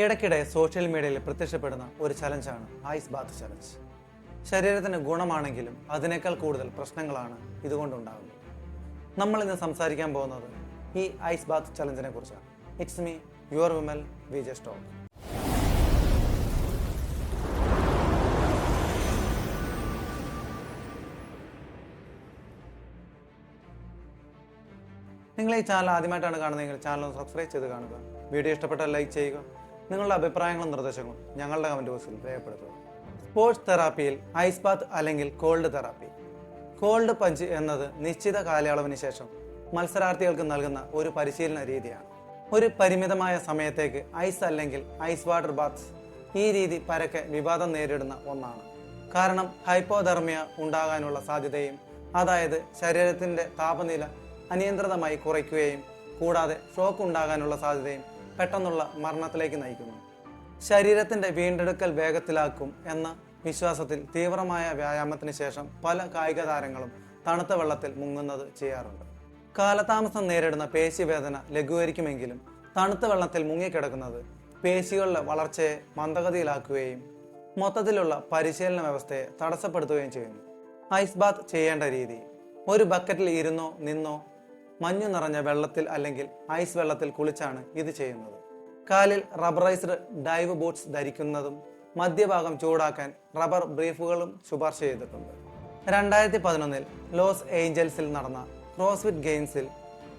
ഇടയ്ക്കിടെ സോഷ്യൽ മീഡിയയിൽ പ്രത്യക്ഷപ്പെടുന്ന ഒരു ചലഞ്ചാണ് ഐസ് ബാത്ത് ചലഞ്ച് ശരീരത്തിന് ഗുണമാണെങ്കിലും അതിനേക്കാൾ കൂടുതൽ പ്രശ്നങ്ങളാണ് ഇതുകൊണ്ടുണ്ടാകുന്നത്. നമ്മൾ ഇന്ന് സംസാരിക്കാൻ പോകുന്നത് ഈ ഐസ് ബാത്ത് ചലഞ്ചിനെ കുറിച്ചാണ്. It's me your Vimal V J stock നിങ്ങൾ ഈ ചാനൽ ആദ്യമായിട്ടാണ് കാണുന്നതെങ്കിൽ ചാനൽ ഒന്ന് സബ്സ്ക്രൈബ് ചെയ്ത് കാണുക. വീഡിയോ ഇഷ്ടപ്പെട്ടാൽ ലൈക്ക് ചെയ്യുക. നിങ്ങളുടെ അഭിപ്രായങ്ങളും നിർദ്ദേശങ്ങളും ഞങ്ങളുടെ കമന്റ് ബോക്സിൽ രേഖപ്പെടുത്തുക. സ്പോർട്സ് തെറാപ്പിയിൽ ഐസ് ബാത്ത് അല്ലെങ്കിൽ കോൾഡ് തെറാപ്പി കോൾഡ് പഞ്ച് എന്നത് നിശ്ചിത കാലയളവിന് ശേഷം മത്സരാർത്ഥികൾക്ക് നൽകുന്ന ഒരു പരിശീലന രീതിയാണ്. ഒരു പരിമിതമായ സമയത്തേക്ക് ഐസ് അല്ലെങ്കിൽ ഐസ് വാട്ടർ ബാത്ത് ഈ രീതി പരക്കെ വിവാദം നേരിടുന്ന ഒന്നാണ്. കാരണം ഹൈപ്പോതെർമിയ ഉണ്ടാകാനുള്ള സാധ്യതയും അതായത് ശരീരത്തിന്റെ താപനില അനിയന്ത്രിതമായി കുറയ്ക്കുകയും കൂടാതെ ഷോക്ക് ഉണ്ടാകാനുള്ള സാധ്യതയും പെട്ടെന്നുള്ള മരണത്തിലേക്ക് നയിക്കുന്നു. ശരീരത്തിന്റെ വീണ്ടെടുക്കൽ വേഗത്തിലാക്കും എന്ന വിശ്വാസത്തിൽ തീവ്രമായ വ്യായാമത്തിന് ശേഷം പല കായിക താരങ്ങളും തണുത്ത വെള്ളത്തിൽ മുങ്ങുന്നത് ചെയ്യാറുണ്ട്. കാലതാമസം നേരിടുന്ന പേശിവേദന ലഘൂകരിക്കുമെങ്കിലും തണുത്ത വെള്ളത്തിൽ മുങ്ങിക്കിടക്കുന്നത് പേശികളുടെ വളർച്ചയെ മന്ദഗതിയിലാക്കുകയും മൊത്തത്തിലുള്ള പരിശീലന വ്യവസ്ഥയെ തടസ്സപ്പെടുത്തുകയും ചെയ്യുന്നു. ഐസ് ബാത്ത് ചെയ്യേണ്ട രീതി. ഒരു ബക്കറ്റിൽ ഇരുന്നോ നിന്നോ മഞ്ഞു നിറഞ്ഞ വെള്ളത്തിൽ അല്ലെങ്കിൽ ഐസ് വെള്ളത്തിൽ കുളിച്ചാണ് ഇത് ചെയ്യുന്നത്. കാലിൽ റബ്ബറൈസ്ഡ് ഡൈവ് ബൂട്ട്സ് ധരിക്കുന്നതും മധ്യഭാഗം ചൂടാക്കാൻ റബ്ബർ ബ്രീഫുകളും ശുപാർശ ചെയ്തിട്ടുണ്ട്. രണ്ടായിരത്തി പതിനൊന്നിൽ ലോസ് ഏഞ്ചൽസിൽ നടന്ന ക്രോസ്ഫിറ്റ് ഗെയിംസിൽ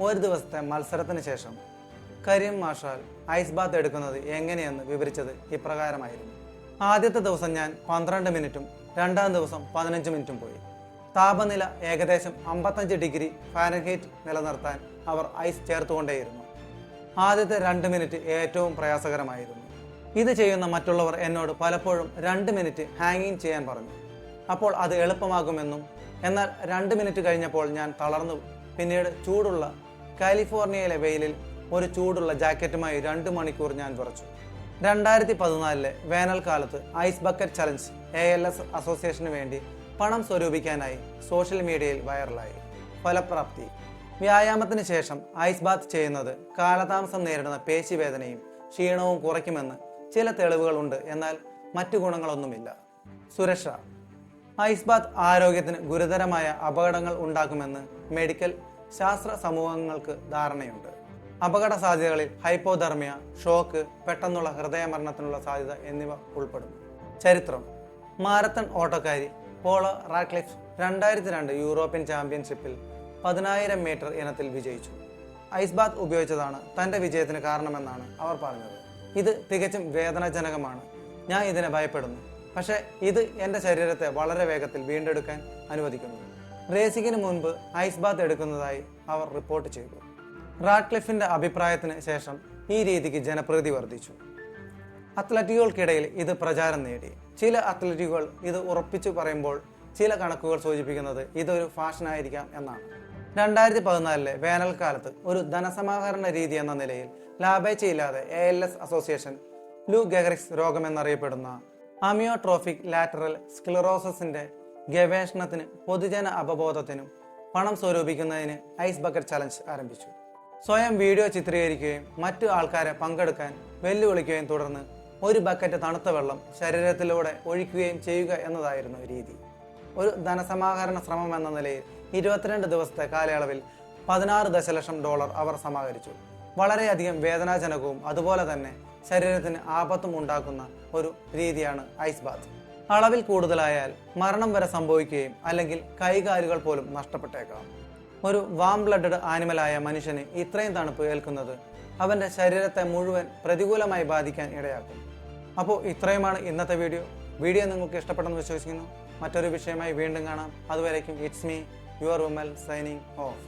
ഒരു ദിവസത്തെ മത്സരത്തിന് ശേഷം കരീം മാഷാൽ ഐസ് ബാത്ത് എടുക്കുന്നത് എങ്ങനെയെന്ന് വിവരിച്ചത് ഇപ്രകാരമായിരുന്നു. ആദ്യത്തെ ദിവസം ഞാൻ പന്ത്രണ്ട് മിനിറ്റും രണ്ടാം ദിവസം പതിനഞ്ച് മിനിറ്റും പോയി. താപനില ഏകദേശം അമ്പത്തഞ്ച് ഡിഗ്രി ഫാരൻഹീറ്റ് നിലനിർത്താൻ അവർ ഐസ് ചേർത്തുകൊണ്ടേയിരുന്നു. ആദ്യത്തെ രണ്ട് മിനിറ്റ് ഏറ്റവും പ്രയാസകരമായിരുന്നു. ഇത് ചെയ്യുന്ന മറ്റുള്ളവർ എന്നോട് പലപ്പോഴും രണ്ട് മിനിറ്റ് ഹാങ്ങിങ് ചെയ്യാൻ പറഞ്ഞു. അപ്പോൾ അത് എളുപ്പമാകുമെന്നും എന്നാൽ രണ്ട് മിനിറ്റ് കഴിഞ്ഞപ്പോൾ ഞാൻ തളർന്നു. പിന്നീട് ചൂടുള്ള കാലിഫോർണിയയിലെ വെയിലിൽ ഒരു ചൂടുള്ള ജാക്കറ്റുമായി രണ്ട് മണിക്കൂർ ഞാൻ വിറച്ചു. രണ്ടായിരത്തി പതിനാലിലെ വേനൽക്കാലത്ത് ice bucket challenge A L S അസോസിയേഷന് വേണ്ടി പണം സ്വരൂപിക്കാനായി സോഷ്യൽ മീഡിയയിൽ വൈറലായി. ഫലപ്രാപ്തി. വ്യായാമത്തിന് ശേഷം ഐസ് ബാത്ത് ചെയ്യുന്നത് കാലതാമസം നേരിടുന്ന പേശിവേദനയും ക്ഷീണവും കുറയ്ക്കുമെന്ന് ചില തെളിവുകളുണ്ട്. എന്നാൽ മറ്റു ഗുണങ്ങളൊന്നുമില്ല. സുരക്ഷ. ഐസ് ബാത്ത് ആരോഗ്യത്തിന് ഗുരുതരമായ അപകടങ്ങൾ ഉണ്ടാക്കുമെന്ന് മെഡിക്കൽ ശാസ്ത്ര സമൂഹങ്ങൾക്ക് ധാരണയുണ്ട്. അപകട സാധ്യതകളിൽ ഹൈപ്പോധർമിയ ഷോക്ക് പെട്ടെന്നുള്ള ഹൃദയമരണത്തിനുള്ള സാധ്യത എന്നിവ ഉൾപ്പെടുന്നു. ചരിത്രം. മാരത്തൺ ഓട്ടക്കാരി പോളോ റാക്ലിഫ് രണ്ടായിരത്തി രണ്ട് യൂറോപ്യൻ ചാമ്പ്യൻഷിപ്പിൽ പതിനായിരം മീറ്റർ ഇനത്തിൽ വിജയിച്ചു. ഐസ് ബാത്ത് ഉപയോഗിച്ചതാണ് തന്റെ വിജയത്തിന് കാരണമെന്നാണ് അവർ പറഞ്ഞത്. ഇത് തികച്ചും വേദനാജനകമാണ്. ഞാൻ ഇതിനെ ഭയപ്പെടുന്നു. പക്ഷേ ഇത് എന്റെ ശരീരത്തെ വളരെ വേഗത്തിൽ വീണ്ടെടുക്കാൻ അനുവദിക്കുന്നു. റേസിംഗിന് മുൻപ് ഐസ് ബാത്ത് എടുക്കുന്നതായി അവർ റിപ്പോർട്ട് ചെയ്തു. റാഡ്ക്ലിഫിന്റെ അഭിപ്രായത്തിന് ശേഷം ഈ രീതിക്ക് ജനപ്രീതി വർദ്ധിച്ചു. അത്ലറ്റുകൾക്കിടയിൽ ഇത് പ്രചാരം നേടി. ചില അത്ലറ്റുകൾ ഇത് ഉറപ്പിച്ചു പറയുമ്പോൾ ചില കണക്കുകൾ സൂചിപ്പിക്കുന്നത് ഇതൊരു ഫാഷനായിരിക്കാം എന്നാണ്. രണ്ടായിരത്തി പതിനാലിലെ വേനൽക്കാലത്ത് ഒരു ധനസമാഹരണ രീതി എന്ന നിലയിൽ ലാഭേച്ഛയില്ലാതെ A L S association Lou Gehrig's രോഗമെന്നറിയപ്പെടുന്ന amyotrophic lateral സ്ക്ലിറോസിന്റെ ഗവേഷണത്തിന് പൊതുജന അവബോധത്തിനും പണം സ്വരൂപിക്കുന്നതിന് ഐസ് ബക്കറ്റ് ചലഞ്ച് ആരംഭിച്ചു. സ്വയം വീഡിയോ ചിത്രീകരിക്കുകയും മറ്റു ആൾക്കാരെ പങ്കെടുക്കാൻ വെല്ലുവിളിക്കുകയും തുടർന്ന് ഒരു ബക്കറ്റ് തണുത്ത വെള്ളം ശരീരത്തിലൂടെ ഒഴിക്കുകയും ചെയ്യുക എന്നതായിരുന്നു രീതി. ഒരു ധനസമാഹരണ ശ്രമം എന്ന നിലയിൽ ഇരുപത്തിരണ്ട് ദിവസത്തെ കാലയളവിൽ പതിനാറ് ദശലക്ഷം ഡോളർ അവർ സമാഹരിച്ചു. വളരെയധികം വേദനാജനകവും അതുപോലെ തന്നെ ശരീരത്തിന് ആപത്തും ഉണ്ടാക്കുന്ന ഒരു രീതിയാണ് ഐസ് ബാത്ത് അളവിൽ കൂടുതലായാൽ മരണം വരെ സംഭവിക്കുകയും അല്ലെങ്കിൽ കൈകാലുകൾ പോലും നഷ്ടപ്പെട്ടേക്കാം. ഒരു വാം ബ്ലഡഡ് ആനിമലായ മനുഷ്യന് ഇത്രയും തണുപ്പ് ഏൽക്കുന്നത് അവന്റെ ശരീരത്തെ മുഴുവൻ പ്രതികൂലമായി ബാധിക്കാൻ ഇടയാക്കും. അപ്പോൾ ഇത്രയുമാണ് ഇന്നത്തെ വീഡിയോ. വീഡിയോ നിങ്ങൾക്ക് ഇഷ്ടപ്പെട്ടെന്ന് വിശ്വസിക്കുന്നു. മറ്റൊരു വിഷയമായി വീണ്ടും കാണാം. അതുവരേക്കും it's me your Vimal signing off